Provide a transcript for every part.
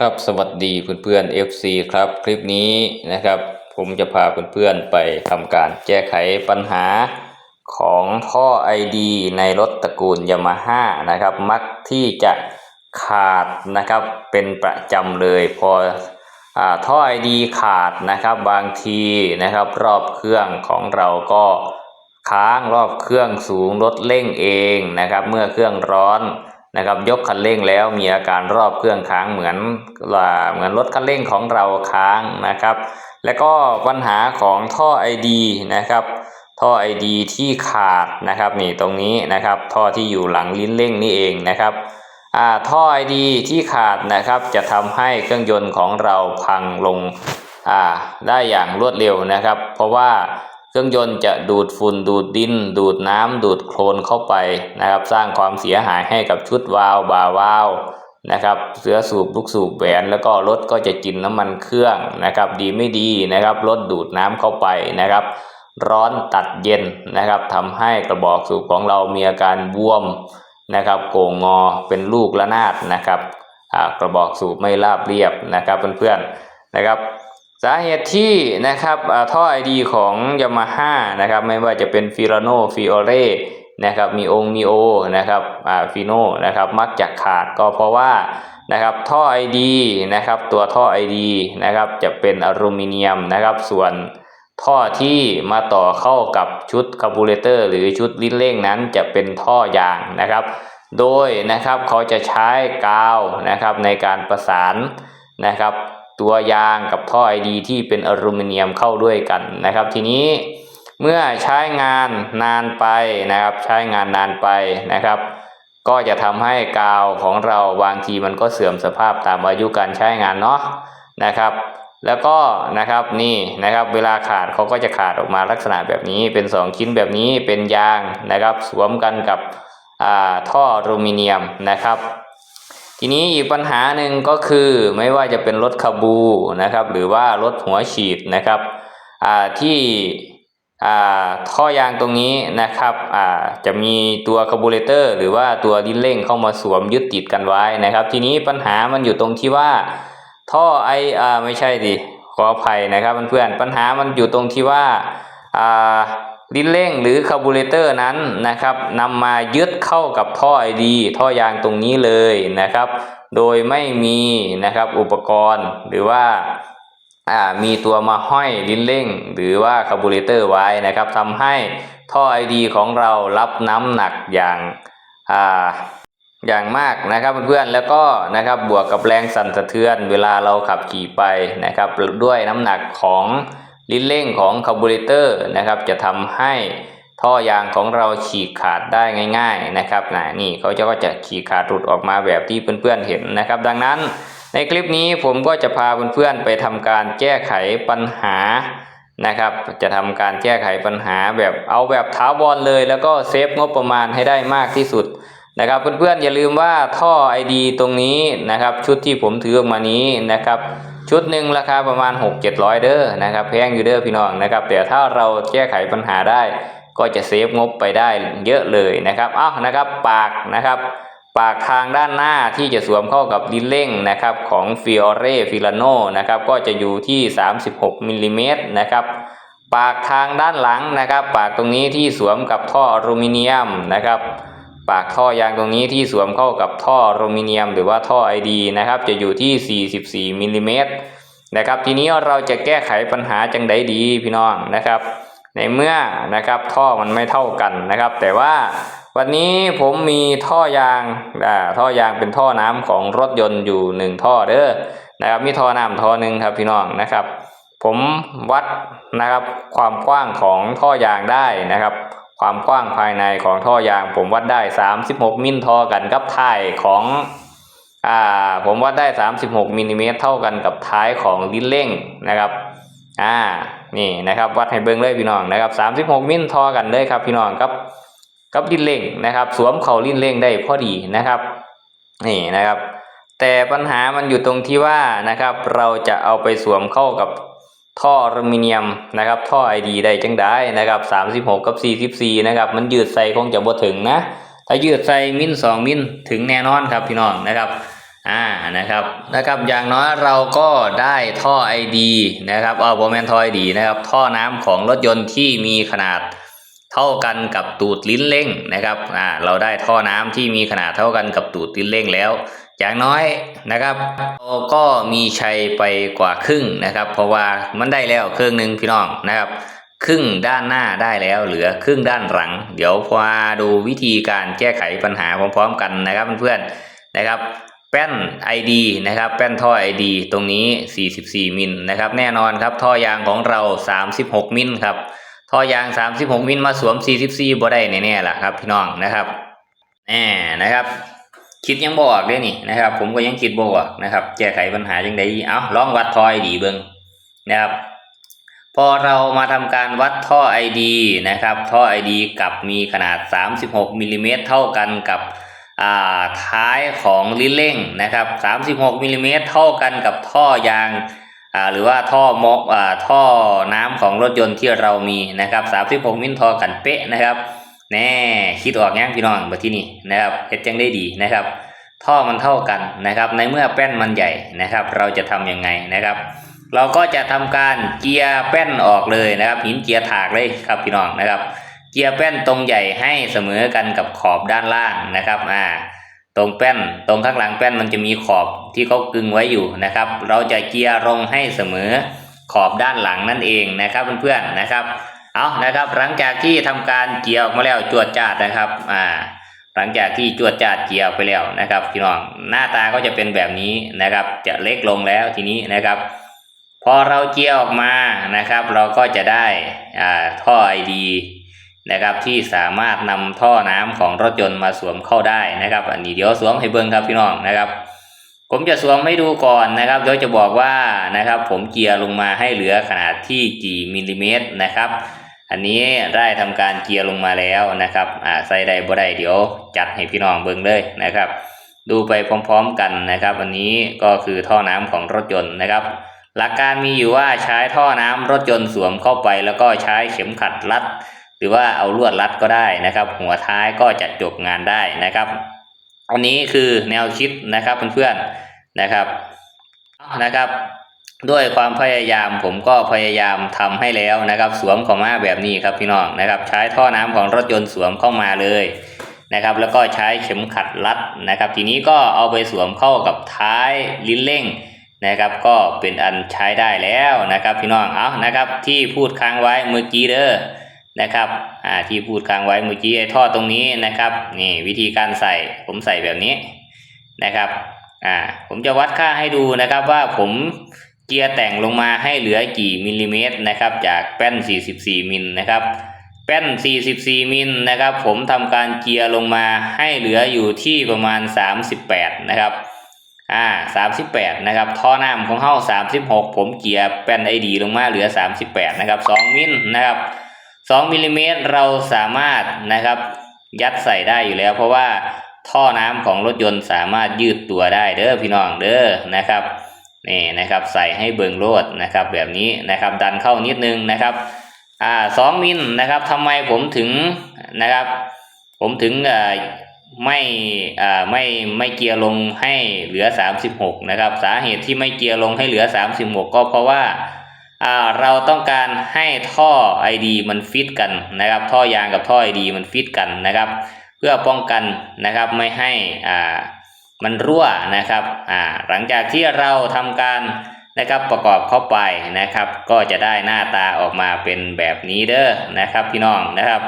ครับสวัสดีเพื่อนๆ FC ครับคลิปนี้นะครับ ผมจะพาเพื่อนๆไปทำการแก้ไขปัญหาของท่อ ID ในรถตระกูลยามาฮ่านะครับ มักที่จะขาดนะครับเป็นประจำเลยพออท่อ ID ขาดนะครับบางทีนะครับรอบเครื่องของเราก็ค้างรอบเครื่องสูงรถเร่งเองนะครับ เมื่อเครื่องร้อน นะครับยกคันเร่งแล้วมีอาการรอบเครื่องค้างเหมือนว่าเหมือนรถคันเร่งของเราค้างนะครับ แล้วก็ปัญหาของท่อ ID นะครับท่อ ID ที่ขาดนะครับนี่ตรงนี้นะครับท่อที่อยู่หลังลิ้นเร่งนี่เองนะครับอ่าท่อ ID ที่ขาดนะครับจะทำให้เครื่องยนต์ของเราพังลงอ่าได้อย่างรวดเร็วนะครับ เพราะว่า ครื่องยนต์จะดูดฝุ่นดูดดิน ดูดน้ำดูดโคลนเข้าไปนะครับ สร้างความเสียหายให้กับชุดวาล์วบาวาล์วนะครับเสือสูบลูกสูบแหวนแล้วก็รถก็จะกินน้ำมันเครื่องนะครับ ดีไม่ดีนะครับรถดูดน้ำเข้าไปนะครับ ร้อนตัดเย็นนะครับทำให้กระบอกสูบของเรามีอาการบวมนะครับโก่งงอเป็นลูกระนาดนะครับกระบอกสูบไม่ราบเรียบนะครับเพื่อนๆนะครับาเหตุที่นะครับท่อไอดีของยามาฮ่านะครับไม่ว่าจะเป็นฟิโรโนฟิโอเรนะครับมีองมีโอนะครับอ่าฟิโนนะครับมักจะขาดก็เพราะว่านะครับท่อไอดีนะครับตัวท่อไอดีนะครับจะเป็นอลูมิเนียมนะครับส่วนท่อที่มาต่อเข้ากับชุดคาร์บูเรเตอร์หรือชุดลิ้นเร่งนั้นจะเป็นท่อยางนะครับ โดยนะครับเขาจะใช้กาวนะครับในการประสานนะครับ ตัวยางกับท่อไอดีที่เป็นอลูมิเนียมเข้าด้วยกันนะครับ ทีนี้เมื่อใช้งานนานไปนะครับ ใช้งานนานไปนะครับ ก็จะทำให้กาวของเราบางทีมันก็เสื่อมสภาพตามอายุการใช้งานเนาะนะครับ แล้วก็นะครับนี่นะครับ เวลาขาดเขาก็จะขาดออกมาลักษณะแบบนี้เป็น 2 ชิ้นแบบนี้เป็นยางนะครับ สวมกันกับท่ออลูมิเนียมนะครับ ทีนี้อีกปัญหาหนึ่งก็คือไม่ว่าจะเป็นรถคาบูนะครับ หรือว่ารถหัวฉีดนะครับที่ท่อยางตรงนี้นะครับจะมีตัวคาร์บูเรเตอร์หรือว่าตัวลิ้นเร่งเข้ามาสวมยึดติดกันไว้นะครับ ทีนี้ปัญหามันอยู่ตรงที่ว่า ท่อไออไม่ใช่ดิขออภัยนะครับเพื่อนๆปัญหามันอยู่ตรงที่ว่า ลิ้นเร่งหรือคาร์บูเรเตอร์นั้นนะครับนำมายึดเข้ากับท่อไอดีท่อยางตรงนี้เลยนะครับ โดยไม่มีนะครับอุปกรณ์หรือว่าามีตัวมาห้อยลิ้นเร่ง หรือว่าคาร์บูเรเตอร์ไว้นะครับทำให้ท่อไอดีของเรารับน้ำหนักอย่างาอย่างมากนะครับเพื่อนๆแล้วก็นะครับบวกกับแรงสั่นสะเทือนเวลาเราขับขี่ไปนะครับด้วยน้ำหนักของ ลิ้นเร่งของคาร์บูเรเตอร์นะครับจะทำให้ท่อยางของเราฉีกขาดได้ง่าย ๆนะครับนะนี่เขาจะก็จะฉีกขาดหลุดออกมาแบบที่เพื่อนๆเห็นนะครับ ดังนั้นในคลิปนี้ผมก็จะพาเพื่อนๆไปทำการแก้ไขปัญหานะครับ จะทำการแก้ไขปัญหาแบบเอาแบบถาวรเลย แล้วก็เซฟงบประมาณให้ได้มากที่สุดนะครับเพื่อนๆอย่าลืมว่าท่อ ID ตรงนี้นะครับ ชุดที่ผมถือออกมานี้นะครับ ชุดหนึ่งราคาประมาณ 6 700 เด้อนะครับแพงอยู่เด้อพี่น้องนะครับแต่ถ้าเราแก้ไขปัญหาได้ ก็จะเซฟงบไปได้เยอะเลยนะครับอ้าวนะครับปากนะครับปากทางด้านหน้าที่จะสวมเข้ากับลิ้นเร่งนะครับของ f i o r e Filano นะครับก็จะอยู่ที่ 36มิลลิเมตรนะครับปากทางด้านหลังนะครับ ปากตรงนี้ที่สวมกับท่ออลูมิเนียมนะครับ ปากท่อยางตรงนี้ที่สวมเข้ากับท่ออลูมิเนียม หรือว่าท่อ ID นะครับ จะอยู่ที่ 44มิลลิเมตรนะครับ ทีนี้เราจะแก้ไขปัญหาจังไดดีพี่น้องนะครับ ในเมื่อนะครับท่อมันไม่เท่ากันนะครับ แต่ว่าวันนี้ผมมีท่อยางอ่าท่อยางเป็นท่อน้ำของรถยนต์อยู่หนึ่งท่อเด้อนะครับ มีท่อน้ำท่อหนึ่งครับพี่น้องนะครับ ผมวัดนะครับความกว้างของท่อยางได้นะครับ ความกว้างภายในของท่อยาง ผมวัดได้ 36 มิลทอกันกับท้ายของอ่าผมวัดได้ 36มิลลิเมตรเท่ากันกับท้ายของลิ้นเร่งนะครับอ่านี่นะครับวัดให้เบิ่งเลยพี่น้องนะครับ 36 มิลทอกันเลยครับพี่น้องกับกับลิ้นเร่งนะครับ สวมเข่าลิ้นเร่งได้พอดีนะครับนี่นะครับ แต่ปัญหามันอยู่ตรงที่ว่านะครับ เราจะเอาไปสวมเข้ากับ ท่ออลูมิเนียมนะครับท่อไอดีได้จังได้นะครับสามสิบหกกับสี่สิบสี่นะครับ มันยืดใส่คงจะบ่ถึงนะ ถ้ายืดใส่มิลสองมิลถึงแน่นอนครับพี่น้องนะครับอ่านะครับนะครับอย่างน้อยเราก็ได้ท่อ ID นะครับเอาโบแมนท่อ ID นะครับท่อน้ำของรถยนต์ที่มีขนาดเท่ากันกับตูดลิ้นเร่งนะครับอ่าเราได้ท่อน้ำที่มีขนาดเท่ากันกับตูดลิ้นเร่งแล้ว อย่างน้อยนะครับเราก็มีชัยไปกว่าครึ่งนะครับ เพราะว่ามันได้แล้วครึ่งหนึ่งพี่น้องนะครับ ครึ่งด้านหน้าได้แล้วเหลือครึ่งด้านหลัง เดี๋ยวมาดูวิธีการแก้ไขปัญหาพร้อมๆกันนะครับเพื่อนๆนะครับแป้น ID นะครับ แป้นท่อ ID ตรงนี้ 44 มิลนะครับ แน่นอนครับ ท่อยางของเรา 36 มิลครับ ท่อยาง 36 มิลมาสวม 44บ่ได้แน่ๆล่ะครับพี่น้องนะครับแน่นะครับ คิดยังบออกเลยนี่นะครับ ผมก็ยังคิดบออกนะครับ แก้ไขปัญหาจังไดเอาลองวัดท่อ ID เบิ่งนะครับ พอเรามาทำการวัดท่อ ID นะครับ ท่อ ID กับมีขนาด 36มิลลิเมตรเท่ากันกับอ่าท้ายของลิ้นเร่งนะครับ36มิลลิเมตรเท่ากันกับท่อยางอ่าหรือว่าท่อมอกอ่าท่อน้ำของรถยนต์ที่เรามีนะครับ36มิลเท่ากันเป๊ะนะครับ แน่คิดออกยังพี่น้องมาที่นี่นะครับเฮ็ดจังได้ดีนะครับ ท่อมันเท่ากันนะครับ ในเมื่อแป้นมันใหญ่นะครับ เราจะทำยังไงนะครับ เราก็จะทำการเกียร์แป้นออกเลยนะครับ หินเกียร์ถากเลยครับพี่น้องนะครับเกียร์แป้นตรงใหญ่ให้เสมอกันกับขอบด้านล่างนะครับอ่าตรงแป้นตรงข้างหลังแป้นมันจะมีขอบที่เขากึงไว้อยู่นะครับ เราจะเกียร์ลงให้เสมอขอบด้านหลังนั่นเองนะครับเพื่อนๆนะครับ เอานะครับ หลังจากที่ทำการเกียร์ออกมาแล้วจวดจาดนะครับ อ่า หลังจากที่จวดจาดเกียร์ออกไปแล้วนะครับพี่น้องหน้าตาก็จะเป็นแบบนี้นะครับ จะเล็กลงแล้วทีนี้นะครับ พอเราเกียร์ออกมานะครับ เราก็จะได้อ่าท่อ ID นะครับที่สามารถนำท่อน้ำของรถยนต์มาสวมเข้าได้นะครับ อันนี้เดี๋ยวสวมให้เบิ้งครับพี่น้องนะครับ ผมจะสวมให้ดูก่อนนะครับเดี๋ยวจะบอกว่านะครับ ผมเกียร์ลงมาให้เหลือขนาดที่กี่มิลลิเมตรนะครับ อันนี้ได้ทำการเกียร์ลงมาแล้วนะครับอ่าใส่ได้บ่ได้เดี๋ยวจัดให้พี่น้องเบิ้งเลยนะครับ ดูไปพร้อมๆกันนะครับ อันนี้ก็คือท่อน้ำของรถยนต์นะครับ หลักการมีอยู่ว่าใช้ท่อน้ำรถยนต์สวมเข้าไป แล้วก็ใช้เข็มขัดรัด หรือว่าเอาลวดรัดก็ได้นะครับ หัวท้ายก็จะจบงานได้นะครับอันนี้คือแนวคิดนะครับเพื่อนๆนะครับนะครับ ด้วยความพยายามผมก็พยายามทำให้แล้วนะครับ สวมเข้ามาแบบนี้ครับพี่น้องนะครับ ใช้ท่อน้ำของรถยนต์สวมเข้ามาเลยนะครับ แล้วก็ใช้เข็มขัดรัดนะครับ ทีนี้ก็เอาไปสวมเข้ากับท้ายลิ้นเร่งนะครับ ก็เป็นอันใช้ได้แล้วนะครับ พี่น้องเอานะครับที่พูดค้างไว้เมื่อกี้เด้อนะครับอ่าที่พูดค้างไว้เมื่อกี้ไอ้ท่อตรงนี้นะครับนี่วิธีการใส่ผมใส่แบบนี้นะครับอ่าผมจะวัดค่าให้ดูนะครับว่าผม เกียร์แต่งลงมาให้เหลือกี่มิลลิเมตรนะครับ จากแป้น 44 มิลนะครับ แป้น 44 มิลนะครับ ผมทำการเกียร์ลงมาให้เหลืออยู่ที่ประมาณ 38 นะครับ อ่าสามสิบแปดนะครับ ท่อน้ำของเฮาสามสิบหกผมเกียร์แป้นไอดีลงมาเหลือสามสิบแปดนะครับสองมิลนะครับสองมิลลิเมตรเราสามารถนะครับยัดใส่ได้อยู่แล้ว เพราะว่าท่อน้ำของรถยนต์สามารถยืดตัวได้เด้อพี่น้องเด้อนะครับ นี่นะครับใส่ให้เบิงโลดนะครับแบบนี้นะครับดันเข้านิดนึงนะครับอ่าสองมิลนะครับทำไมผมถึงนะครับ ผมถึงอ่อไม่อ่าไม่ไม่เกียร์ลงให้เหลือ 36นะครับสาเหตุที่ไม่เกียร์ลงให้เหลือ 36 ก็เพราะว่าอ่าเราต้องการให้ท่อ ID มันฟิตกันนะครับ ท่อยางกับท่อ ID มันฟิตกันนะครับ เพื่อป้องกันนะครับไม่ให้อ่า มันรั่วนะครับอ่าหลังจากที่เราทำการนะครับประกอบเข้าไปนะครับ ก็จะได้หน้าตาออกมาเป็นแบบนี้เด้อนะครับ พี่น้องนะครับ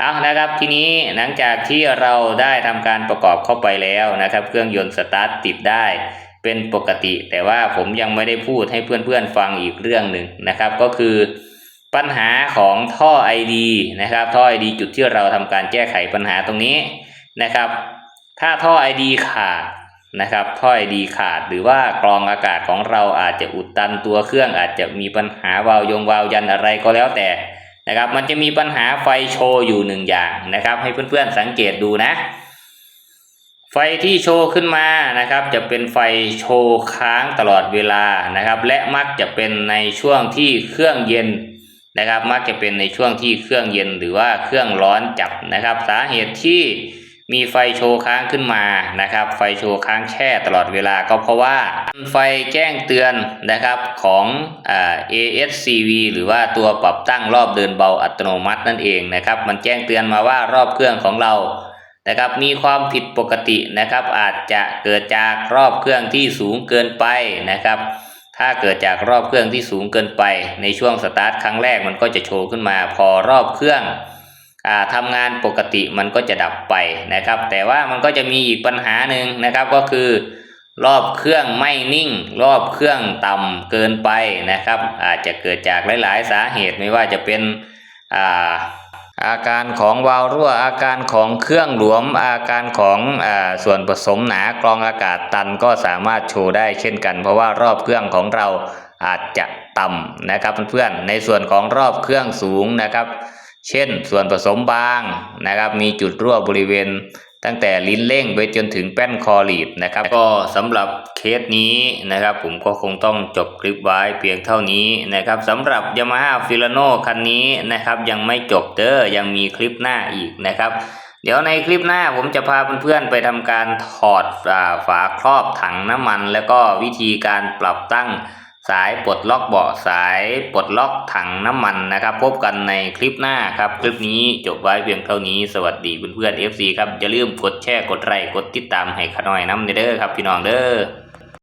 เอานะครับทีนี้หลังจากที่เราได้ทำการประกอบเข้าไปแล้วนะครับ เครื่องยนต์สตาร์ทติดได้เป็นปกติ แต่ว่าผมยังไม่ได้พูดให้เพื่อนๆฟังอีกเรื่องหนึ่งนะครับ ก็คือปัญหาของท่อ ID นะครับ ท่อ ID จุดที่เราทำการแก้ไขปัญหาตรงนี้นะครับ ถ้าท่อ ID ขาดนะครับท่อ ID ขาดหรือว่ากรองอากาศของเราอาจจะอุดตันตัวเครื่องอาจจะมีปัญหาวาวยงวาวยันอะไรก็แล้วแต่นะครับ มันจะมีปัญหาไฟโชว์อยู่หนึ่งอย่างนะครับ ให้เพื่อนๆสังเกตดูนะ ไฟที่โชว์ขึ้นมานะครับ จะเป็นไฟโชว์ค้างตลอดเวลานะครับ และมักจะเป็นในช่วงที่เครื่องเย็นนะครับ มักจะเป็นในช่วงที่เครื่องเย็นหรือว่าเครื่องร้อนจัดนะครับ สาเหตุที่ มีไฟโชว์ค้างขึ้นมานะครับ ไฟโชว์ค้างแช่ตลอดเวลาก็เพราะว่าไฟแจ้งเตือนนะครับของอ ASCV หรือว่าตัวปรับตั้งรอบเดินเบาอัตโนมัตินั่นเองนะครับ มันแจ้งเตือนมาว่ารอบเครื่องของเรานะครับมีความผิดปกตินะครับ อาจจะเกิดจากรอบเครื่องที่สูงเกินไปนะครับ ถ้าเกิดจากรอบเครื่องที่สูงเกินไป ในช่วงสตาร์ทครั้งแรกมันก็จะโชว์ขึ้นมาพอรอบเครื่อง ทำงานปกติมันก็จะดับไปนะครับ แต่ว่ามันก็จะมีอีกปัญหาหนึ่งนะครับก็คือ รอบเครื่องไม่นิ่ง รอบเครื่องต่ำเกินไปนะครับ อาจจะเกิดจากหลาย ๆ สาเหตุไม่ว่าจะเป็นอาอาการของวาล์วรั่วอาการของเครื่องหลวม อาการของอส่วนผสมหนากรองอากาศตันก็สามารถโชว์ได้เช่นกัน เพราะว่ารอบเครื่องของเราอาจจะต่ำนะครับเพื่อนๆในส่วนของรอบเครื่องสูงนะครับ เช่นส่วนผสมบางนะครับ มีจุดรั่วบริเวณตั้งแต่ลิ้นเร่งไปจนถึงแป้นคอลีดนะครับ ก็สำหรับเคสนี้นะครับ ผมก็คงต้องจบคลิปไว้เพียงเท่านี้นะครับสำหรับ Yamaha f i l a n o คันนี้นะครับ ยังไม่จบเด้อยังมีคลิปหน้าอีกนะครับ เดี๋ยวในคลิปหน้าผมจะพาเพื่อนๆไปทำการถอดฝาครอบถังน้ำมัน แล้วก็วิธีการปรับตั้ง สายปลดล็อกเบาะสายปลดล็อกถังน้ำมันนะครับ พบกันในคลิปหน้าครับ คลิปนี้จบไว้เพียงเท่านี้สวัสดีเพื่อนๆ FC ครับอย่าลืมกดแชร์กดไลค์กดติดตามให้ขน่อยน้ำเด้อครับพี่น้องเด้อ